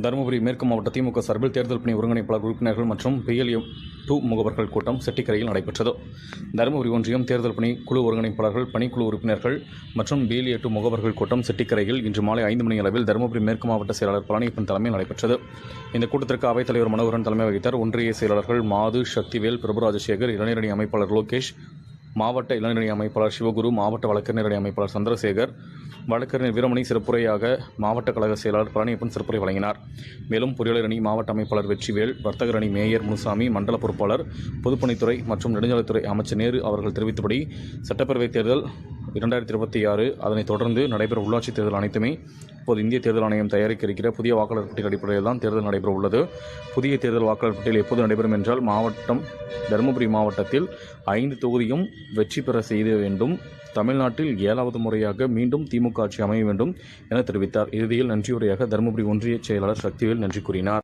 தருமபுரி மேற்கு மாவட்ட திமுக சார்பில் தேர்தல் பணி ஒருங்கிணைப்பாளர் உறுப்பினர்கள் மற்றும் பிஎல்எம் டூ முகவர்கள் கூட்டம் செட்டிக்கரையில் நடைபெற்றது. தருமபுரி ஒன்றியம் தேர்தல் பணி குழு ஒருங்கிணைப்பாளர்கள் பணிக்குழு உறுப்பினர்கள் மற்றும் பிஎல்ஏ டூ முகவர்கள் கூட்டம் செட்டிக்கரையில் இன்று மாலை ஐந்து மணி அளவில் தருமபுரி மேற்கு மாவட்ட செயலாளர் பழனியப்பன் தலைமையில் நடைபெற்றது. இந்த கூட்டத்திற்கு அவைத்தலைவர் மனோகரன் தலைமை வகித்தார். ஒன்றிய செயலாளர்கள் மாது சக்திவேல் பிரபு ராஜசேகர் இளைஞரணி அமைப்பாளர் லோகேஷ் மாவட்ட இளைஞரணி அமைப்பாளர் சிவகுரு மாவட்ட வழக்கறிஞரணி அமைப்பாளர் சந்திரசேகர் வழக்கறிஞர் வீரமணி சிறப்புரையாக மாவட்ட கழக செயலாளர் பழனியப்பன் சிறப்புரை வழங்கினார். மேலும் பொறியாளர் அணி மாவட்ட அமைப்பாளர் வெற்றிவேல் வர்த்தகர் அணி மேயர் முனுசாமி மண்டல பொறுப்பாளர் பொதுப்பணித்துறை மற்றும் நெடுஞ்சாலைத்துறை அமைச்சர் நேரு அவர்கள் தெரிவித்தபடி சட்டப்பேரவைத் தேர்தல் இரண்டாயிரத்தி இருபத்தி ஆறு அதனைத் தொடர்ந்து நடைபெற உள்ளாட்சித் தேர்தல் அனைத்துமே இப்போது இந்திய தேர்தல் ஆணையம் தயாரிக்க இருக்கிற புதிய வாக்காளர் பட்டியல் அடிப்படையில் தான் தேர்தல் நடைபெற உள்ளது. புதிய தேர்தல் வாக்காளர் பட்டியல் எப்போது நடைபெறும் என்றால் மாவட்டம் தருமபுரி மாவட்டத்தில் ஐந்து தொகுதியும் வெற்றி பெற செய்ய வேண்டும். தமிழ்நாட்டில் ஏழாவது முறையாக மீண்டும் திமுக ஆட்சி அமைய வேண்டும் என தெரிவித்தார். இறுதியில் நன்றியுரையாக தருமபுரி ஒன்றிய செயலாளர் சக்திவேல் நன்றி கூறினார்.